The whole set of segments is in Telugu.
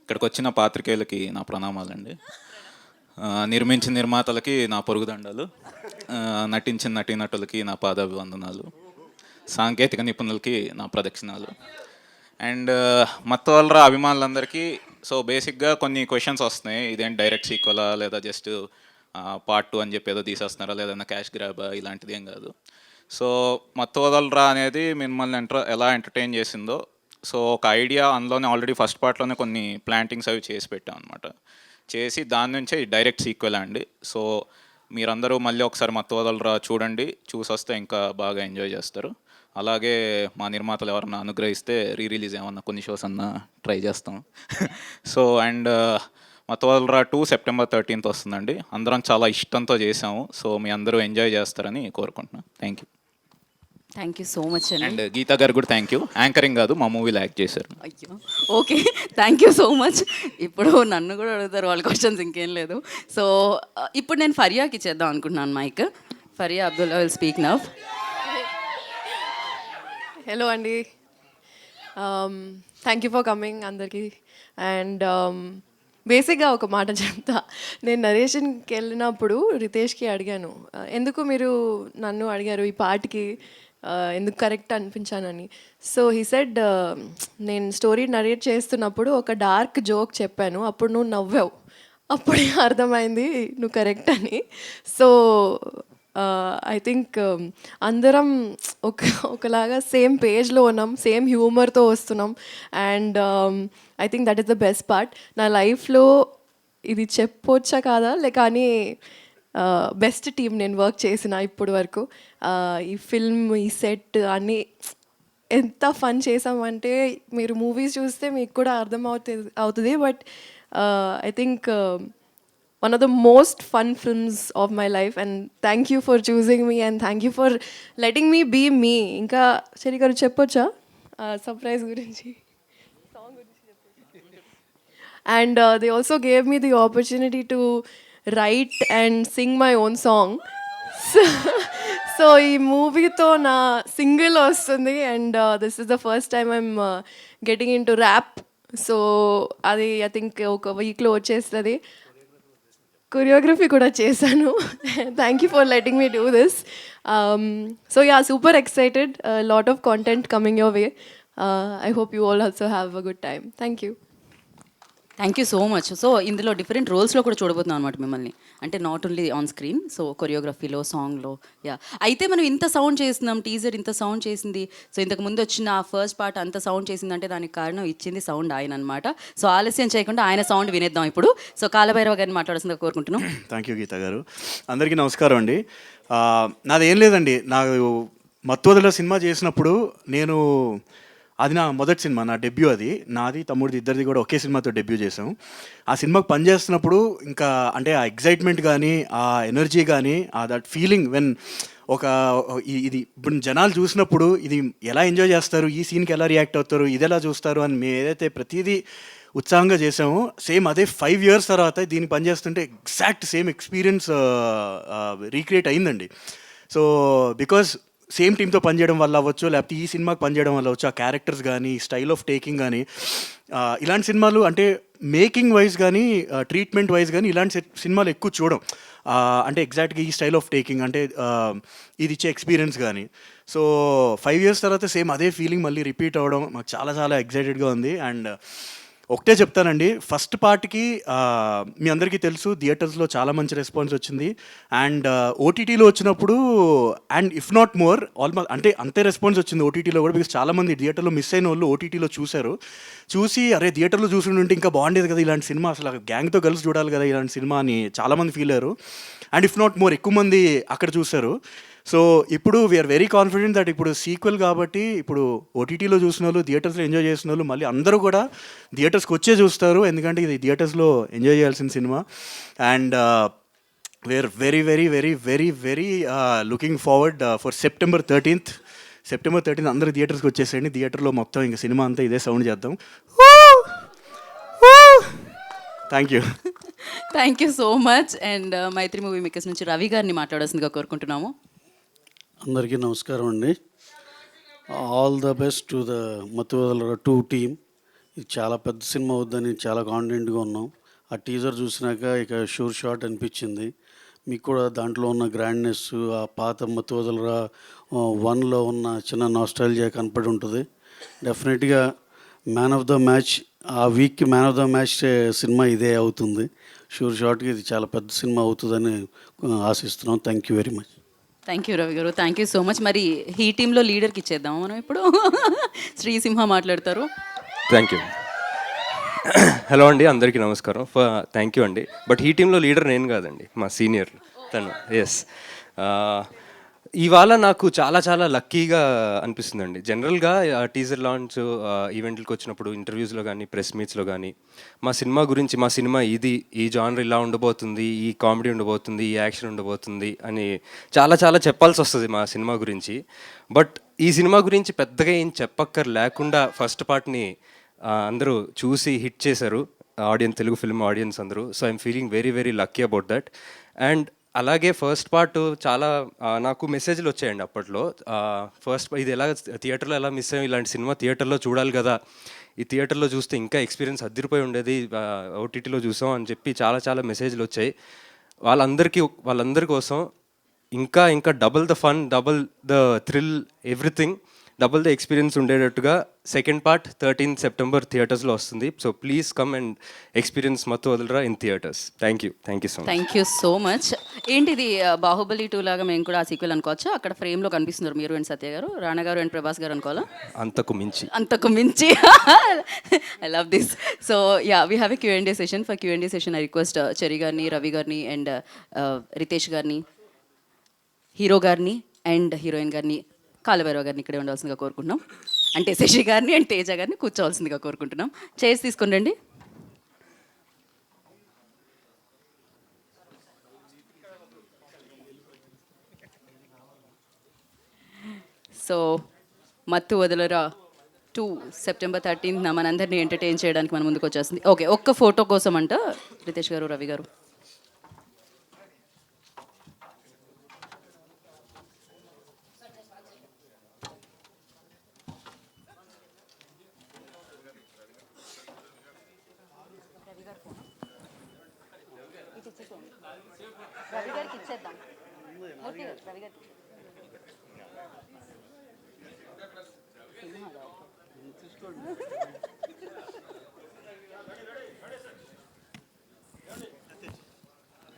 ఇక్కడికి వచ్చిన పాత్రికేయులకి నా ప్రణామాలండి. నిర్మించిన నిర్మాతలకి నా పొరుగుదండలు నటించిన నటీనటులకి నా పాదాభివందనాలు సాంకేతిక నిపుణులకి నా ప్రదక్షిణాలు. అండ్ మత్తవలరా అభిమానులందరికీ సో బేసిక్గా కొన్ని క్వశ్చన్స్ వస్తున్నాయి. ఇదేంటి డైరెక్ట్ సీక్వలా లేదా జస్ట్ పార్ట్ టూ అని చెప్పి ఏదో తీసేస్తున్నారా? లేదన్నా క్యాష్ గ్రాబా? ఇలాంటిది ఏం కాదు. సో మత్తోదలరా అనేది మిమ్మల్ని ఎంటర్ ఎలా ఎంటర్టైన్ చేసిందో సో ఒక ఐడియా అందులోనే ఆల్రెడీ ఫస్ట్ పార్ట్లోనే కొన్ని ప్లాంటింగ్స్ అవి చేసి పెట్టాం అనమాట చేసి దాని నుంచే డైరెక్ట్ సీక్వెల్ అండి. సో మీరందరూ మళ్ళీ ఒకసారి మత్తోదలరా చూడండి చూసి వస్తే ఇంకా బాగా ఎంజాయ్ చేస్తారు. అలాగే మా నిర్మాతలు ఎవరన్నా అనుగ్రహిస్తే రీ రిలీజ్ ఏమన్నా కొన్ని షోస్ అన్నా ట్రై చేస్తాం. So and Mathu Vadalara two September thirteenth వస్తుందండి. అందరం చాలా ఇష్టంతో చేసాము. సో మీ అందరూ ఎంజాయ్ చేస్తారని కోరుకుంటున్నాను thank you. Thank you so much అండి అండ్ గీతా గారు కూడా థ్యాంక్ యూ యాంకరింగ్ కాదు మా మూవీలో యాక్ట్ చేశారు. అయ్యో. Okay thank you so much ఇప్పుడు నన్ను కూడా అడుగుతారు వాళ్ళ క్వశ్చన్స్ ఇంకేం లేదు. సో ఇప్పుడు నేను ఫరియాకి ఇచ్చేద్దాం అనుకుంటున్నాను mike Faria Abdullah will speak now hello అండి. థ్యాంక్ యూ ఫర్ కమింగ్ అందరికీ. అండ్ బేసిక్గా ఒక మాట చెప్తా. నేను నరేషన్కి వెళ్ళినప్పుడు రితేష్కి అడిగాను. "Uh, ఎందుకు మీరు నన్ను అడిగారు ఈ పాటకి? uh, ఎందుకు కరెక్ట్ అనిపించానని. సో హీ సెడ్ నేను స్టోరీ నరేట్ చేస్తున్నప్పుడు ఒక డార్క్ జోక్ చెప్పాను. అప్పుడు నువ్వు నవ్వావు. అప్పుడే అర్థమైంది నువ్వు కరెక్ట్ అని. సో ఐ థింక్ అందరం ఒక ఒకలాగా సేమ్ పేజ్లో ఉన్నాం సేమ్ హ్యూమర్తో వస్తున్నాం. And I think that is the best part నా లైఫ్లో ఇది చెప్పొచ్చా కాదా? లేక కానీ బెస్ట్ టీం నేను వర్క్ చేసిన ఇప్పటి వరకు. ఈ ఫిల్మ్ ఈ సెట్ అన్నీ ఎంత ఫన్ చేసామంటే మీరు మూవీస్ చూస్తే మీకు కూడా అర్థం అవుతుంది. అవుతుంది but I think one of the most fun films of my life and thank you for choosing me and thank you for letting me be me ఇంకా సరే గారు చెప్పొచ్చా? సర్ప్రైజ్ గురించి. And they also gave me the opportunity to write and sing my own song so ఈ మూవీతో నా సింగిల్ వస్తుంది and this is the first time I'm getting into rap so అది ఐ థింక్ ఒక వీక్లో వచ్చేస్తుంది. కొరియోగ్రఫీ కూడా చేశాను. Thank you for letting me do this so yeah super excited lot of content coming your way I hope you all also have a good time thank you thank you so much so ఇందులో డిఫరెంట్ రోల్స్లో కూడా చూడబోతున్నాం అనమాట మిమ్మల్ని. అంటే not only on screen so కొరియోగ్రఫీలో సాంగ్లో యా అయితే మనం ఇంత సౌండ్ చేస్తున్నాం టీజర్ ఇంత సౌండ్ చేసింది. సో ఇంతకు ముందు వచ్చిన ఆ ఫస్ట్ పార్ట్ అంత సౌండ్ చేసిందంటే దానికి కారణం ఇచ్చింది సౌండ్ ఆయన అనమాట సో ఆలస్యం చేయకుండా ఆయన సౌండ్ వినేద్దాం ఇప్పుడు. సో కాలభైరవ గారిని మాట్లాడాల్సిందిగా కోరుకుంటున్నాం. థ్యాంక్ యూ గీత గారు. అందరికీ నమస్కారం అండి. నాదేం లేదండి. నాకు మత్తోదల సినిమా చేసినప్పుడు నేను అది నా మొదటి సినిమా నా డెబ్యూ అది. నాది తమ్ముడిది ఇద్దరిది కూడా ఒకే సినిమాతో డెబ్యూ చేసాం ఆ సినిమాకి పనిచేస్తున్నప్పుడు ఇంకా అంటే ఆ ఎగ్జైట్మెంట్ కానీ ఆ ఎనర్జీ కానీ ఆ దట్ ఫీలింగ్ వెన్ ఒక ఇది ఇప్పుడు జనాలు చూసినప్పుడు ఇది ఎలా ఎంజాయ్ చేస్తారు ఈ సీన్కి ఎలా రియాక్ట్ అవుతారు ఇది ఎలా చూస్తారు అని మేము ఏదైతే ప్రతిదీ ఉత్సాహంగా చేసాము సేమ్ అదే ఫైవ్ ఇయర్స్ తర్వాత దీన్ని పనిచేస్తుంటే ఎగ్జాక్ట్ సేమ్ ఎక్స్పీరియన్స్ రీక్రియేట్ అయిందండి. సో బికాస్ సేమ్ టీంతో పనిచేయడం వల్ల అవ్వచ్చు లేకపోతే ఈ సినిమాకి పనిచేయడం వల్ల అవ్వచ్చు ఆ క్యారెక్టర్స్ కానీ స్టైల్ ఆఫ్ టేకింగ్ కానీ ఇలాంటి సినిమాలు అంటే మేకింగ్ వైజ్ కానీ ట్రీట్మెంట్ వైజ్ కానీ ఇలాంటి సినిమాలు ఎక్కువ చూడం. అంటే ఎగ్జాక్ట్గా ఈ స్టైల్ ఆఫ్ టేకింగ్ అంటే ఇది ఇచ్చే ఎక్స్పీరియన్స్ కానీ సో ఫైవ్ ఇయర్స్ తర్వాత సేమ్ అదే ఫీలింగ్ మళ్ళీ రిపీట్ అవ్వడం మాకు చాలా చాలా ఎగ్జైటెడ్గా ఉంది. అండ్ ఒకటే చెప్తానండి. ఫస్ట్ పార్ట్కి మీ అందరికీ తెలుసు థియేటర్స్లో చాలా మంచి రెస్పాన్స్ వచ్చింది. అండ్ ఓటీటీలో వచ్చినప్పుడు and if not more almost అంటే అంతే రెస్పాన్స్ వచ్చింది ఓటీటీలో కూడా బికాస్ చాలామంది థియేటర్లో మిస్ అయిన వాళ్ళు ఓటీటీలో చూశారు. చూసి అరే థియేటర్లో చూసుంటే ఇంకా బాగుండేది కదా ఇలాంటి సినిమా. అసలు గ్యాంగ్తో కలిసి చూడాలి కదా ఇలాంటి సినిమా అని చాలామంది ఫీల్ అయ్యారు. అండ్ ఇఫ్ నాట్ మోర్ ఎక్కువ మంది అక్కడ చూశారు. సో ఇప్పుడు వీఆర్ వెరీ కాన్ఫిడెంట్ దట్ ఇప్పుడు సీక్వెల్ కాబట్టి ఇప్పుడు ఓటీటీలో చూసిన వాళ్ళు థియేటర్స్లో ఎంజాయ్ చేసిన వాళ్ళు మళ్ళీ అందరూ కూడా థియేటర్స్కి వచ్చే చూస్తారు. ఎందుకంటే ఇది థియేటర్స్లో ఎంజాయ్ చేయాల్సిన cinema and we're very very very very very looking forward for September thirteenth September thirteenth అందరూ థియేటర్స్కి వచ్చేసేయండి. థియేటర్లో మొత్తం ఇంకా సినిమా అంతా ఇదే సౌండ్ చేద్దాం. Thank you thank you so much and Mythri movie makers నుంచి రవి గారిని మాట్లాడాల్సిందిగా కోరుకుంటున్నాము. అందరికీ నమస్కారం అండి. All the best to the Mathu Vadalara two team ఇది చాలా పెద్ద సినిమా అవుద్దని చాలా కాన్ఫిడెంట్గా ఉన్నాం. ఆ టీజర్ చూసినాక ఇక షూర్ షాట్ అనిపించింది. మీకు కూడా దాంట్లో ఉన్న గ్రాండ్నెస్ ఆ పాత మతువదలరా వన్లో ఉన్న చిన్న నాస్టాలజీ కనపడి ఉంటుంది. డెఫినెట్గా మ్యాన్ ఆఫ్ ద మ్యాచ్ ఆ వీక్కి మ్యాన్ ఆఫ్ ద మ్యాచ్ సినిమా ఇదే అవుతుంది. షూర్ షాట్గా ఇది చాలా పెద్ద సినిమా అవుతుందని ఆశిస్తున్నాం. Thank you very much thank you Ravi garu thank you so much మరి ఈ టీంలో లీడర్కి ఇచ్చేద్దాం మనం ఇప్పుడు? శ్రీసింహ మాట్లాడతారు. థ్యాంక్ యూ హలో అండి అందరికీ నమస్కారం. థ్యాంక్ యూ అండి. బట్ ఈ టీంలో లీడర్ నేను కాదండి మా సీనియర్ తను ఎస్ uh, ఇవాళ నాకు చాలా చాలా లక్కీగా అనిపిస్తుందండి. జనరల్గా టీజర్ లాంచ్ ఈవెంట్లకు వచ్చినప్పుడు ఇంటర్వ్యూస్లో కానీ ప్రెస్ మీట్స్లో కానీ మా సినిమా గురించి మా సినిమా ఇది ఈ జానర్ ఇలా ఉండబోతుంది ఈ కామెడీ ఉండబోతుంది ఈ యాక్షన్ ఉండబోతుంది అని చాలా చాలా చెప్పాల్సి వస్తుంది మా సినిమా గురించి. బట్ ఈ సినిమా గురించి పెద్దగా ఏం చెప్పక్కర్ లేకుండా ఫస్ట్ పార్ట్ని అందరూ చూసి హిట్ చేశారు. ఆడియన్స్ తెలుగు ఫిల్మ్ ఆడియన్స్ అందరూ. So I'm feeling very very lucky about that and అలాగే ఫస్ట్ పార్ట్ చాలా నాకు మెసేజ్లు వచ్చాయండి అప్పట్లో. ఫస్ట్ ఇది ఎలా థియేటర్లో ఎలా మిస్ అయ్యాం ఇలాంటి సినిమా థియేటర్లో చూడాలి కదా. ఈ థియేటర్లో చూస్తే ఇంకా ఎక్స్పీరియన్స్ అద్దరిపోయి ఉండేది ఓటీటీలో చూసాం అని చెప్పి చాలా చాలా మెసేజ్లు వచ్చాయి. వాళ్ళందరికీ వాళ్ళందరి కోసం ఇంకా ఇంకా double the fun double the thrill everything double the experience ఉండేటట్టుగా సెకండ్ పార్ట్ థర్టీన్ సెప్టెంబర్ థియేటర్స్లో వస్తుంది. So please come and experience Mathu Vadalara in theatres. Thank you. Thank you so much. Thank you so much. ఏంటిది బాహుబలి టూ లాగా మేము కూడా ఆ సీక్వెల్ అనుకోవచ్చా? అక్కడ ఫ్రేమ్లో కనిపిస్తున్నారు మీరు అండ్ సత్య గారు. రాణా గారు అండ్ ప్రభాస్ గారు అనుకోవాలా? అంతకు మించి. అంతకు మించి. I love this so yeah we have a Q and A session for Q and A session I request Cherry garu Ravi garu and Riteish గారిని హీరో గారిని అండ్ హీరోయిన్ గారిని కాలభైరవ గారిని ఇక్కడే ఉండాల్సిందిగా కోరుకుంటున్నాం. అంటే శశి గారిని అండ్ తేజ గారిని కూర్చోవలసిందిగా కోరుకుంటున్నాం. చైర్స్ తీసుకుని రండి. So Mathu Vadalara? Two September thirteenth మనందరినీ ఎంటర్టైన్ చేయడానికి మన ముందుకు వచ్చేస్తుంది. ఓకే ఒక్క ఫోటో కోసం అంట రితేష్ గారు రవి గారు.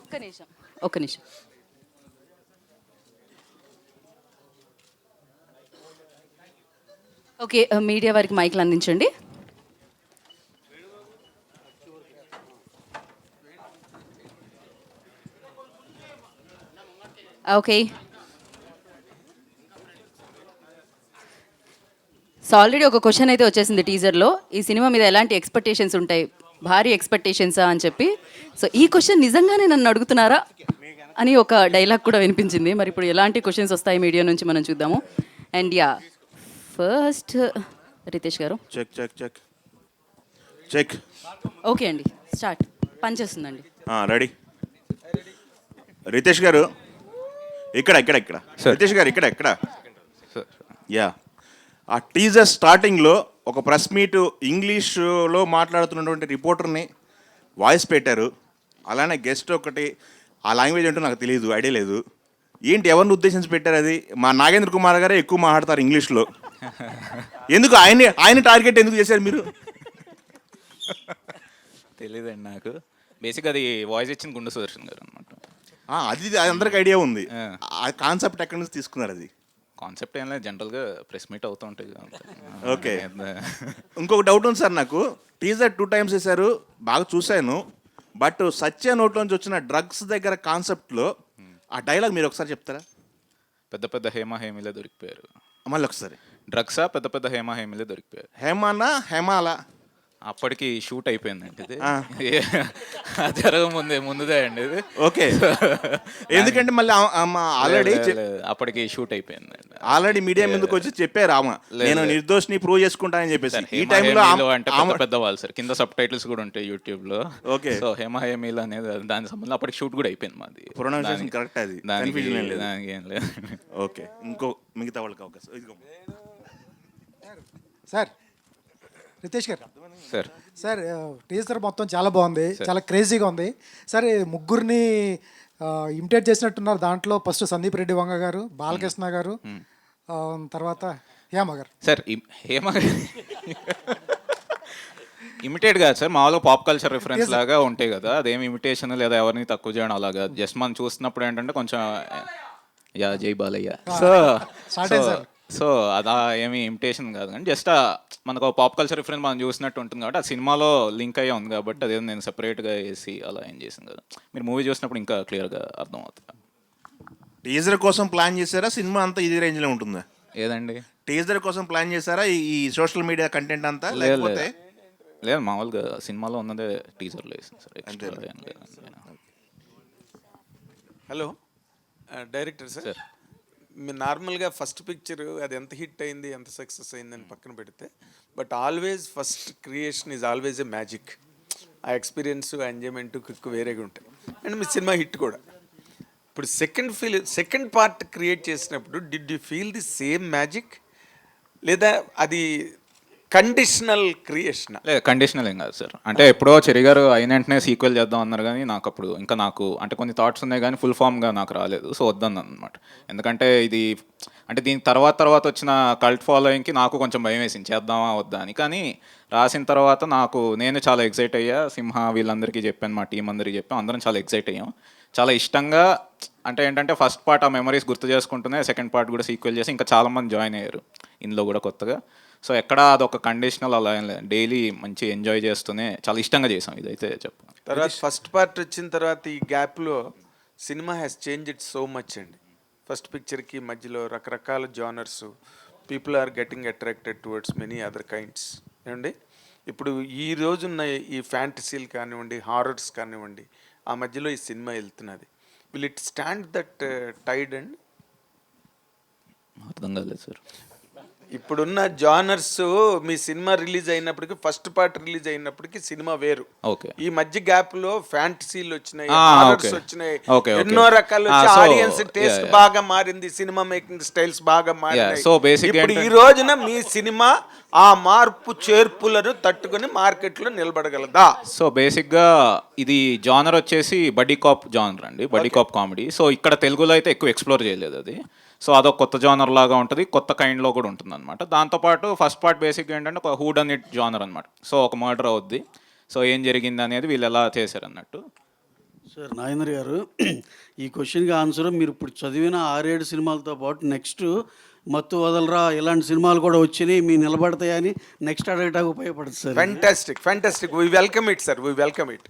ఒక్క నిమిషం. ఒక్క నిమిషం. ఓకే మీడియా వారికి మైక్లు అందించండి. ఓకే సో ఆల్రెడీ ఒక క్వశ్చన్ అయితే వచ్చేసింది టీజర్లో ఈ సినిమా మీద ఎలాంటి ఎక్స్పెక్టేషన్స్ ఉంటాయి? భారీ ఎక్స్పెక్టేషన్సా అని చెప్పి. సో ఈ క్వశ్చన్ నిజంగానే నన్ను అడుగుతున్నారా? అని ఒక డైలాగ్ కూడా వినిపించింది. మరి ఇప్పుడు ఎలాంటి క్వశ్చన్స్ వస్తాయి మీడియా నుంచి మనం చూద్దాము. And yeah first Ritesh garu. Check check check check okay అండి స్టార్ట్ పనిచేస్తుందండి రెడీ రితేష్ గారు ఇక్కడ ఇక్కడ ఇక్కడ. రితేష్ గారు ఇక్కడ ఇక్కడ. యా ఆ టీజర్ స్టార్టింగ్లో ఒక ప్రెస్ మీట్ ఇంగ్లీష్లో మాట్లాడుతున్నటువంటి రిపోర్టర్ని వాయిస్ పెట్టారు. అలానే గెస్ట్ ఒకటి ఆ లాంగ్వేజ్ ఏంటో నాకు తెలియదు ఐడియా లేదు. ఏంటి ఎవరిని ఉద్దేశించి పెట్టారు అది? మా నాగేంద్ర కుమార్ గారే ఎక్కువ మాట్లాడతారు ఇంగ్లీష్లో ఎందుకు ఆయన ఆయన టార్గెట్ ఎందుకు చేశారు మీరు? తెలియదండి నాకు. బేసిక్ అది వాయిస్ ఇచ్చిన గుండు సుదర్శన్ గారు. అది అది అందరికి ఐడియా ఉంది. ఆ. కాన్సెప్ట్ ఎక్కడి నుంచి తీసుకున్నారు అది? కాన్సెప్ట్ ఏం లేదు జనరల్గా ప్రెస్ మీట్ అవుతూ ఉంటాయి. ఓకే. ఇంకొక డౌట్ ఉంది సార్ నాకు. టీజర్ టూ టైమ్స్ వేశారు బాగా చూశాను. బట్ సత్య నోట్లోంచి వచ్చిన డ్రగ్స్ దగ్గర కాన్సెప్ట్లో ఆ డైలాగ్ మీరు ఒకసారి చెప్తారా? పెద్ద పెద్ద హేమ హేమిలే దొరికిపోయారు. మళ్ళీ ఒకసారి. డ్రగ్సా పెద్ద పెద్ద హేమ హేమిలే దొరికిపోయారు. హేమానా హేమాలా? అప్పటికి షూట్ అయిపోయిందండి ఇది. ఆ. జరగ ముందే ముందుదే అండి ఇది. ఓకే. ఎందుకంటే మళ్ళీ ఆల్రెడీ అప్పటికి షూట్ అయిపోయిందండి. ఆల్రెడీ మీడియా ముందుకు వచ్చి చెప్పారు ఆమె. నేను నిర్దోషిని ప్రూవ్ చేసుకుంటానని చెప్పేసి. ఈ టైంలో అంటే పెద్ద పెద్ద వాళ్ళు సార్. కింద సబ్ టైటిల్స్ కూడా ఉంటాయి యూట్యూబ్లో ఓకే. సో హేమ హేమీలు అనేది దాని సంబంధం అప్పటికి షూట్ కూడా అయిపోయింది మాది. దానికి- correct అది. దానికి ఏం లేదు. దానికి ఏం లేదు. ఓకే. ఇంకో మిగతా వాళ్ళకి అవకాశం. ఇదిగో. సార్ రితేష్ గారు. సార్. సార్ టీజర్ మొత్తం చాలా బాగుంది చాలా క్రేజీగా ఉంది. సార్ ముగ్గురిని ఇమిటేట్ చేసినట్టున్నారు దాంట్లో. ఫస్ట్ సందీప్ రెడ్డి వంగ గారు బాలకృష్ణ గారు తర్వాత హేమ గారు. సార్ హేమ ఇమిటేట్ కాదు సార్ మామూలుగా పాప్ కల్చర్ రిఫరెన్స్ లాగా ఉంటాయి కదా. అదేం ఇమిటేషన్ లేదా ఎవరిని తక్కువ చేయడం అలాగా. జస్ట్ మనం చూస్తున్నప్పుడు ఏంటంటే కొంచెం యా జై బాలయ్య. సార్. సో అదా ఏమి ఇమిటేషన్ కాదు. కానీ జస్ట్ మనకు పాప్ కల్చర్ రిఫరెన్స్ మనం చూసినట్టు ఉంటుంది కాబట్టి ఆ సినిమాలో లింక్ అయ్యే ఉంది కాబట్టి అదే నేను సెపరేట్గా వేసి అలా ఏం చేసింది కదా. మీరు మూవీ చూసినప్పుడు ఇంకా క్లియర్గా అర్థమవుతుంది. టీజర్ కోసం ప్లాన్ చేశారా? సినిమా అంతా ఇది రేంజ్లో ఉంటుందా? ఏదండి? టీజర్ కోసం ప్లాన్ చేశారా? ఈ- సోషల్ మీడియా కంటెంట్ అంతా? లేదు లేకపోతే లేదు. లేదు మామూలుగా సినిమాలో ఉన్నదే టీజర్లో వేసింది సార్. హలో. Director sir. నార్మల్గా ఫస్ట్ పిక్చర్ అది ఎంత హిట్ అయింది ఎంత సక్సెస్ అయిందని పక్కన పెడితే but always first creation is always a magic. ఆ ఎక్స్పీరియన్స్ ఆ ఎంజాయ్మెంట్ క్రిక్ వేరేగా ఉంటాయి. అండ్ మీ సినిమా హిట్ కూడా. ఇప్పుడు second feel second part create చేసినప్పుడు did you feel the same magic? లేదా అది కండిషనల్ క్రియేషన్ లేదు కండిషనల్ ఏం కాదు సార్. అంటే ఎప్పుడో చెరి గారు అయిన వెంటనే సీక్వెల్ చేద్దాం అన్నారు కానీ నాకు అప్పుడు ఇంకా నాకు అంటే కొన్ని థాట్స్ ఉన్నాయి కానీ ఫుల్ ఫామ్గా నాకు రాలేదు. సో వద్దన్నాను అనమాట ఎందుకంటే ఇది అంటే దీని తర్వాత తర్వాత వచ్చిన కల్ట్ ఫాలోయింగ్కి నాకు కొంచెం భయం వేసింది. చేద్దామా వద్దా అని. కానీ రాసిన తర్వాత నాకు నేను చాలా ఎక్సైట్ అయ్యా. సింహ వీళ్ళందరికీ చెప్పాను మా టీం అందరికీ చెప్పాను. అందరం చాలా ఎక్సైట్ అయ్యాం. చాలా ఇష్టంగా అంటే ఏంటంటే ఫస్ట్ పార్ట్ ఆ మెమరీస్ గుర్తు చేసుకుంటున్నాయి సెకండ్ పార్ట్ కూడా సీక్వెల్ చేసి ఇంకా చాలామంది జాయిన్ అయ్యారు. ఇందులో కూడా కొత్తగా. సో ఎక్కడ అదొక కండిషనల్ అలా ఏం లేదు. డైలీ మంచి ఎంజాయ్ చేస్తూనే చాలా ఇష్టంగా చేసాం. ఇదైతే చెప్పాను తర్వాత ఫస్ట్ పార్ట్ వచ్చిన తర్వాత ఈ గ్యాప్లో cinema has change it so much అండి. ఫస్ట్ పిక్చర్కి మధ్యలో రకరకాల genres people are getting attracted towards many other kinds ఏమండి? ఇప్పుడు ఈ రోజున్న ఈ ఫ్యాంటసీలు కానివ్వండి హారర్స్ కానివ్వండి ఆ మధ్యలో ఈ సినిమా వెళ్తున్నది. Will it stand that tide and? అర్థం కాలేదు సార్. ఇప్పుడున్న జానర్స్ మీ సినిమా రిలీజ్ అయినప్పటికీ ఫస్ట్ పార్ట్ రిలీజ్ అయినప్పటికీ సినిమా వేరు. ఓకే. ఈ మధ్య గ్యాప్లో ఫ్యాంటసీలు వచ్చినాయి హారర్స్. వచ్చినాయి. ఎన్నో రకాలు ఆడియన్స్ టేస్ట్. బాగా మారింది సినిమా మేకింగ్ స్టైల్స్ బాగా so basic ఇప్పుడు ఈ రోజున మీ సినిమా ఆ మార్పు చేర్పులను తట్టుకొని మార్కెట్లో నిలబడగలదా? సో బేసిక్గా ఇది జానర్ వచ్చేసి బడ్డీ కాప్ జానర్ అండి బడ్డీ కాప్ కామెడీ. సో ఇక్కడ తెలుగులో అయితే ఎక్కువ ఎక్స్ప్లోర్ చేయలేదు అది. సో అదొక కొత్త జానర్ లాగా ఉంటుంది కొత్త కైండ్లో కూడా ఉంటుంది అనమాట దాంతోపాటు ఫస్ట్ పార్ట్ బేసిక్గా ఏంటంటే ఒక హూడ్ అన్ ఇట్ జానర్ అనమాట సో ఒక మర్డర్ అవుద్ది. సో ఏం జరిగింది అనేది వీళ్ళు ఎలా చేశారు అన్నట్టు సార్ నాగేంద్ర గారు ఈ క్వశ్చన్కి ఆన్సర్ మీరు ఇప్పుడు చదివిన ఆరేడు సినిమాలతో పాటు నెక్స్ట్ మత్తు వదలరా ఇలాంటి సినిమాలు కూడా వచ్చినాయి మీ నిలబడతాయని నెక్స్ట్ అడగటానికి ఉపయోగపడుతుంది sir. Fantastic fantastic we welcome it sir we welcome it